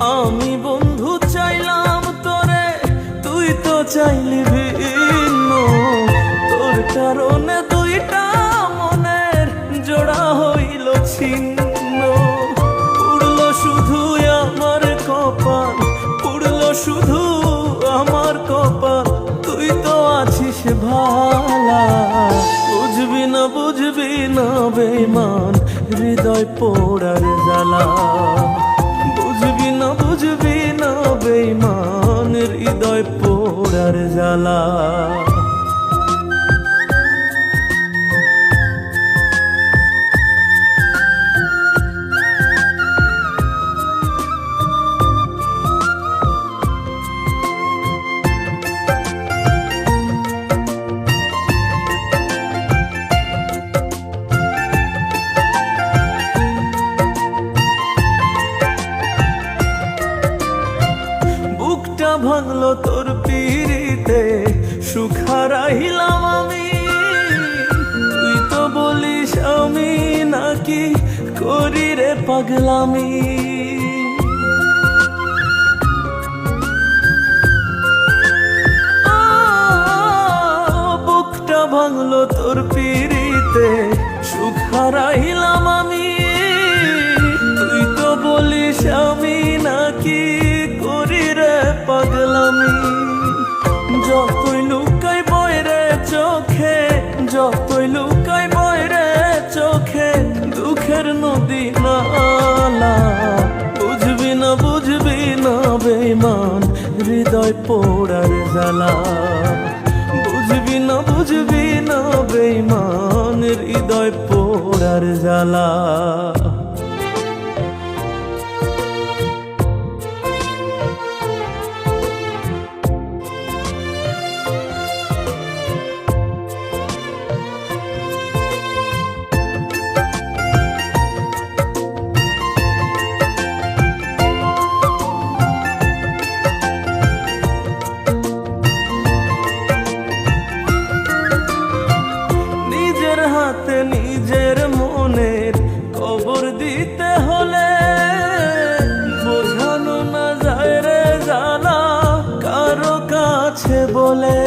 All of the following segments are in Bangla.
আমি বন্ধু চাইলাম তোরে, তুই তো চাইলি ভিন্ন। তোর কারণে দুইটা মনের জোড়া হইল ছিন্ন। উড়লো শুধু আমার কপাল, উড়লো শুধু আমার কপাল। তুই তো আছিস ভালা, বুঝবি না বুঝবি না বেমান হৃদয় পোড়ার জ্বালা। বুঝবি না বেমানের হৃদয় পোড়ার জ্বালা। বুকটা ভাঙলো তোর পিড়িতে সুখারাইলাম আমি। তুই তো বলিস আমি নাকি করি রে পাগলামি। ভাঙলো তোর পিড়িতে সুখারাইলাম আমি। হৃদয় পোড়ার জ্বালা। বুঝবি না বুঝবি না বেমানের হৃদয় পোড়ার জ্বালা। হাতে নিজের মনের কবর দিতে হলে বোঝানো না যায় রে জানা কারও কাছে বলে।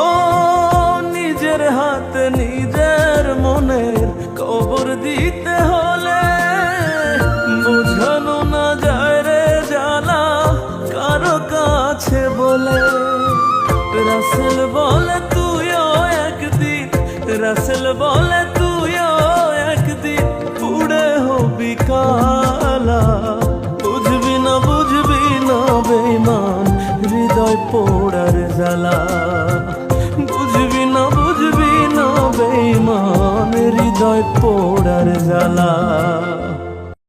ও নিজের হাতে নিজের মনের কবর দিতে রাসেল বলে তুইও একদিন রাসেল বলে তুইও একদিন পুড়ে হবি কালা বুঝবি না বুঝবি না বেমান হৃদয় পোড়ার জ্বালা বুঝবি না বুঝবি না বেমান হৃদয় পোড়ার জ্বালা